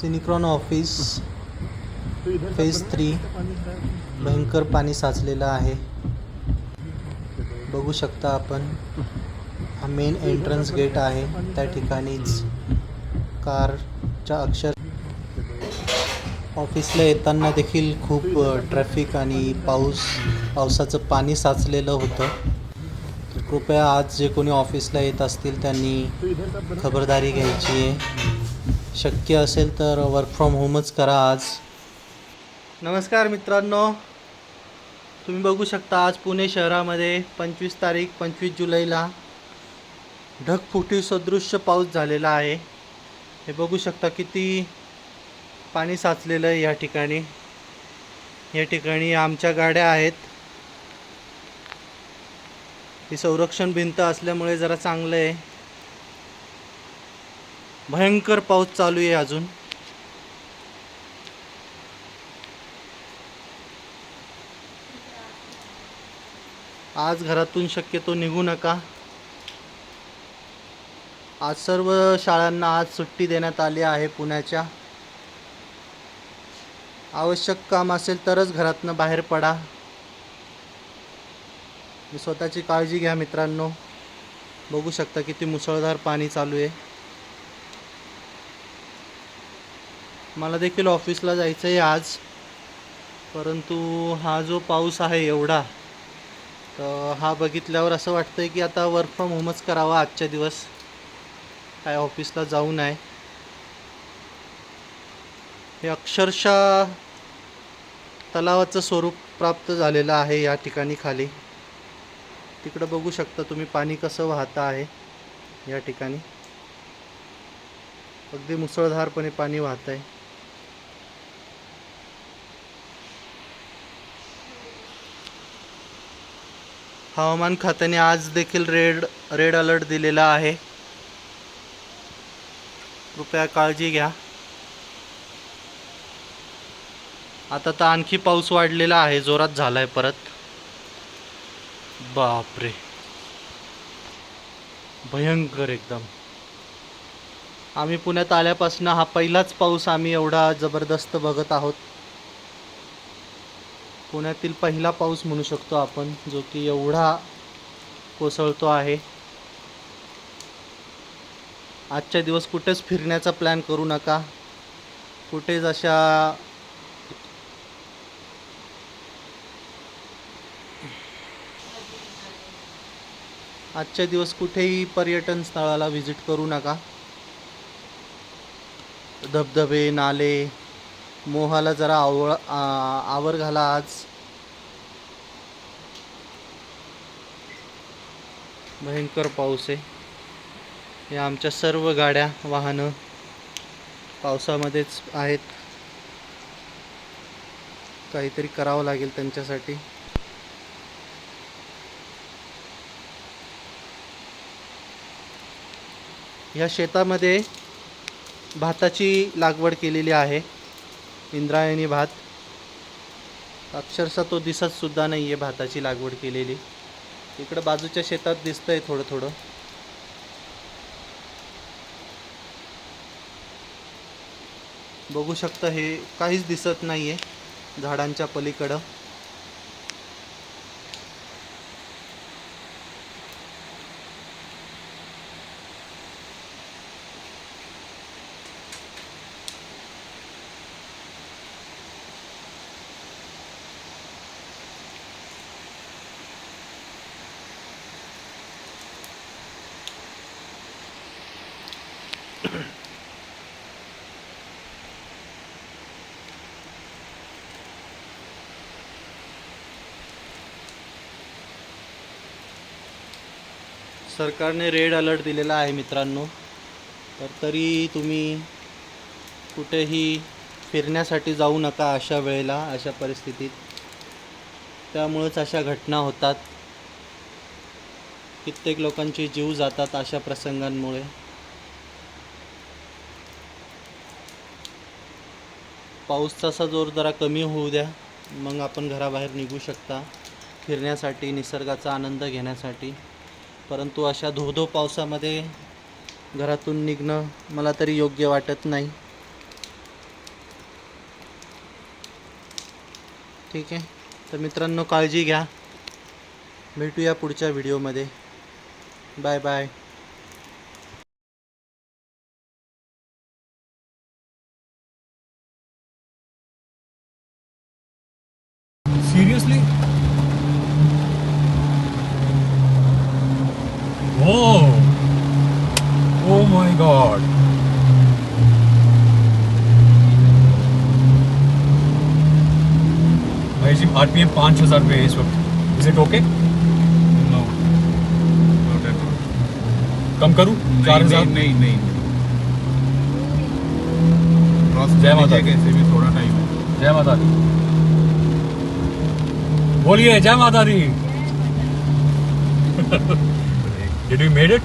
सिनिक्रॉन office phase three भयंकर पाणी साचलेलं आहे. बघू शकता आपण हा मेन एंट्रन्स गेट आहे. त्या ठिकाणीच कारच्या अक्षर ऑफिसला येताना देखील खूप ट्रॅफिक आणि पाऊस पावसाचं पाणी साचलेलं होतं. कृपया आज जे कोणी ऑफिसला येत असतील त्यांनी खबरदारी घ्यायची आहे. शक्य असेल तर वर्क फ्रॉम होमच करा आज. नमस्कार मित्रांनो. तुम्ही बघू शकता आज पुणे शहरामध्ये पंचवीस तारीख पंचवीस जुलैला ढगफुटी सदृश्य पाऊस झालेला आहे. हे बघू शकता किती पाणी साचलेलं आहे या ठिकाणी. या ठिकाणी आमच्या गाड्या आहेत. ही संरक्षण भिंत असल्यामुळे जरा चांगलं आहे. भयंकर पाऊस चालू आहे अजून. आज घरातून शक्यतो निघू नका. आज सर्व शाळांना आज सुट्टी देण्यात आली आहे पुण्याच्या. आवश्यक काम असेल तरच घरातनं बाहेर पडा. स्वतःची काळजी घ्या मित्रांनो. बघू शकता किती मुसळधार पाणी चालू आहे. मला देखील ऑफिसला जायचं आहे आज. परंतु हा जो पाऊस आहे एवढा तर हा बघितल्यावर असं वाटतं आहे की आता वर्क फ्रॉम होमच करावा आजच्या दिवस. काय ऑफिसला जाऊ नये. हे अक्षरशः तलावाचं स्वरूप प्राप्त झालेलं आहे या ठिकाणी खाली. तिकडं बघू शकता तुम्ही पाणी कसं वाहतं आहे या ठिकाणी. अगदी मुसळधारपणे पाणी वाहत आहे हवामान खात्याने आज देखील रेड रेड अलर्ट दिलेला आहे. कृपया काळजी घ्या. आता तर आणखी पाऊस वाढलेला आहे जोरात झाला आहे परत. बापरे. भयंकर एकदम. आम्ही पुण्यात आल्यापासून हा पहिलाच पाऊस आम्ही एवढा जबरदस्त बघत आहोत. पुण्यातील पहिला पाऊस म्हणू शकतो आपण जो की एवढा कोसळतो आहे. आजच्या दिवस कुठेच फिरण्याचा प्लॅन करू नका. कुठेच अशा आजच्या दिवस कुठेही पर्यटन स्थळाला व्हिजिट करू नका. धबधबे नाले मोहाला जरा आवळ आवर घाला आज. भयंकर पाऊस आहे. या आमच्या सर्व गाड्या वाहनं पावसामध्येच आहेत. काहीतरी करावं लागेल त्यांच्यासाठी. ह्या शेतामध्ये भाताची लागवड केलेली आहे. इंद्रायणी भात. अक्षरशः तो दिसतसुद्धा नाही आहे भाताची लागवड केलेली. इकडं बाजूच्या शेतात दिसतं आहे थोडं थोडं बघू शकता हे काहीच दिसत नाही आहे झाडांच्या पलीकडं. सरकारने रेड अलर्ट दिलेला आहे मित्रांनो. तर तरी तुम्ही कुठेही फिरण्यासाठी जाऊ नका अशा वेळेला अशा परिस्थितीत. त्यामुळेच अशा घटना होतात. कित्येक लोकांचे जीव जातात अशा प्रसंगांमुळे. पाऊस तसा जोर जरा कमी होऊ द्या. मग आपण घराबाहेर निघू शकता. फिरण्यासाठी निसर्गाचा आनंद घेण्यासाठी. परंतु अशा धोधो पावसामध्ये घरातून निघणं मला तरी योग्य वाटत नाही. ठीक आहे. तर मित्रांनो काळजी घ्या. भेटूया पुढच्या व्हिडिओमध्ये. Bye bye. Seriously? Oh! Oh my god! भाई जी आर पी एम पाँच हज़ार पे इस वक्त। इज़ इट ओके कम करूँ? चार नहीं हज़ार? नहीं नहीं। क्रॉस जय माता कैसे भी थोड़ा टाइम है। जय माता दी। बोलिए जय माता दी। Did you made it